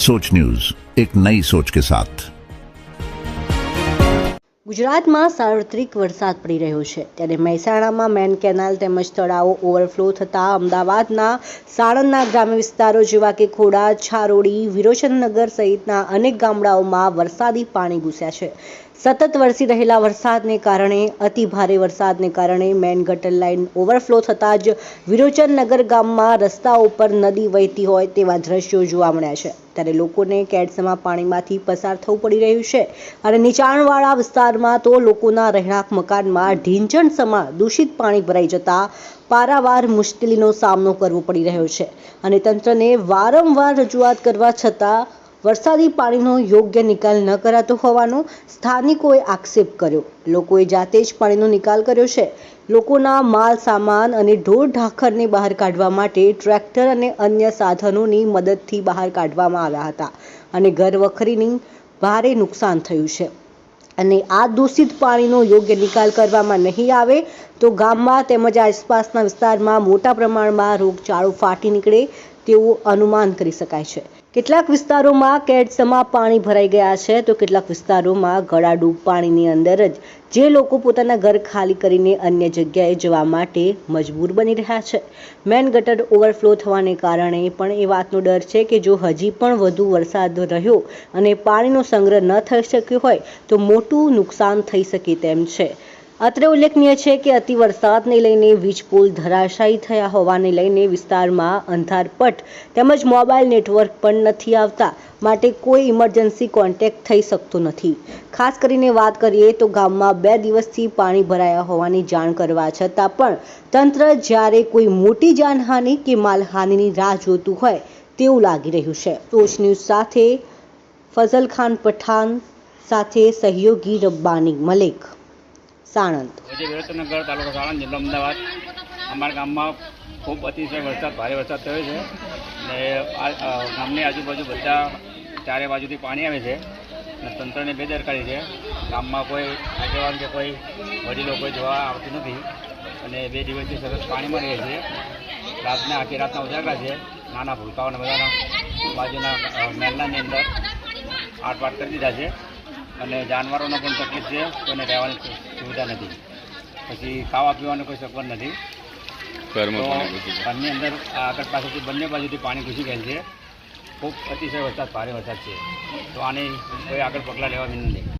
सोच न्यूज एक नई सोच के साथ ગુજરાતમાં સાર્વત્રિક વરસાદ પડી રહ્યો છે ત્યારે મહેસાણામાં મેન કેનાલ તેમજ તળાવો ઓવરફ્લો થતાં અમદાવાદના સાણંદના ગ્રામ્ય વિસ્તારો જેવા કે ખોડા છારોડી વિરોચનનગર સહિતના અનેક ગામડાઓમાં વરસાદી પાણી ઘૂસ્યા છે સતત વરસી રહેલા વરસાદને કારણે, અતિ ભારે વરસાદને કારણે મેન ગટર લાઇન ઓવરફ્લો થતાં જ વિરોચનનગર ગામમાં રસ્તા ઉપર નદી વહેતી હોય તેવા દ્રશ્યો જોવા મળ્યા છે. ત્યારે લોકોને કેડસમાં પાણીમાંથી પસાર થવું પડી રહ્યું છે અને નીચાણવાળા વિસ્તારમાં તો લોકોના રહેણાંક મકાનમાં ઢીંચણ સમા દૂષિત પાણી ભરાઈ જતા પારાવાર મુશ્કેલીનો સામનો કરવો પડી રહ્યો છે. અને તંત્રને વારંવાર રજૂઆત કરવા છતાં વરસાદી પાણીનો યોગ્ય નિકાલ ન કરાતો હોવાનો સ્થાનિકોએ આક્ષેપ કર્યો. લોકોએ જાતે જ પાણીનો નિકાલ કર્યો છે. લોકોના માલ, સામાન અને ઢોર ઢાખરને બહાર કાઢવા માટે ટ્રેક્ટર અને અન્ય સાધનોની મદદથી બહાર કાઢવામાં આવ્યા હતા અને ઘરવખરીની ભારે નુકસાન થયું છે. અને આ દૂષિત પાણીનો યોગ્ય નિકાલ કરવામાં નહીં આવે તો ગામમાં તેમજ આસપાસના વિસ્તારમાં મોટા પ્રમાણમાં રોગચાળો ફાટી નીકળે તેવું અનુમાન કરી શકાય છે. કેટલાક વિસ્તારોમાં કેડસમાં પાણી ભરાઈ ગયા છે, તો કેટલાક વિસ્તારોમાં ગળાડૂબ પાણીની અંદર જ જે લોકો પોતાના ઘર ખાલી કરીને અન્ય જગ્યાએ જવા માટે મજબૂર બની રહ્યા છે. મેન ગટર ઓવરફ્લો થવાને કારણે પણ એ વાતનો ડર છે કે જો હજી પણ વધુ વરસાદ રહ્યો અને પાણીનો સંગ્રહ ન થઈ શક્યો હોય, તો મોટું નુકસાન થઈ શકે તેમ છે. અત્રે ઉલ્લેખનીય છે કે અતિ વરસાદને લઈને વીજ પુલ ધરાશાયી થયા હોવાને લઈને વિસ્તારમાં અંધારપટ તેમજ મોબાઈલ નેટવર્ક પણ નથી આવતા, માટે કોઈ ઇમરજન્સી કોન્ટેક્ટ થઈ શકતો નથી. ખાસ કરીને વાત કરીએ તો ગામમાં બે દિવસથી પાણી ભરાયા હોવાની જાણ કરવા છતાં પણ તંત્ર જ્યારે કોઈ મોટી જાનહાનિ કે માલહાનિની રાહ જોતું હોય તેવું લાગી રહ્યું છે. ટોચ ન્યૂઝ સાથે ફઝલ ખાન પઠાણ સાથે સહયોગી રબ્બાની મલિક. સાણંદ. આજે તાલુકો સાણંદ, જિલ્લો અમદાવાદ. અમારા ગામમાં ખૂબ અતિશય વરસાદ, ભારે વરસાદ થયો છે. ને ગામની આજુબાજુ બધા ચારે બાજુથી પાણી આવે છે અને તંત્રની બેદરકારી છે. ગામમાં કોઈ આગેવાન કે કોઈ વડીલો કોઈ જોવા આવતું નથી અને બે દિવસથી સરસ પાણીમાં રહે છે. રાતના, આખી રાતના ઉજાગરા છે. નાના ભૂલકાઓને બધાના બાજુના મહેલનાની મહેલાની અંદર આટવાટ કરી દીધા છે. અને જાનવરોનો પણ તકલીફ છે કોઈને રહેવાની સુવિધા નથી. પછી ખાવા પીવાની કોઈ સગવડ નથી. ઘરની અંદર આગળ પાસેથી બંને બાજુથી પાણી ઘૂસી ગયેલ છે. ખૂબ અતિશય વરસાદ ભારે વરસાદ છે. તો આની કોઈ આગળ પગલાં લેવા વિનંતી.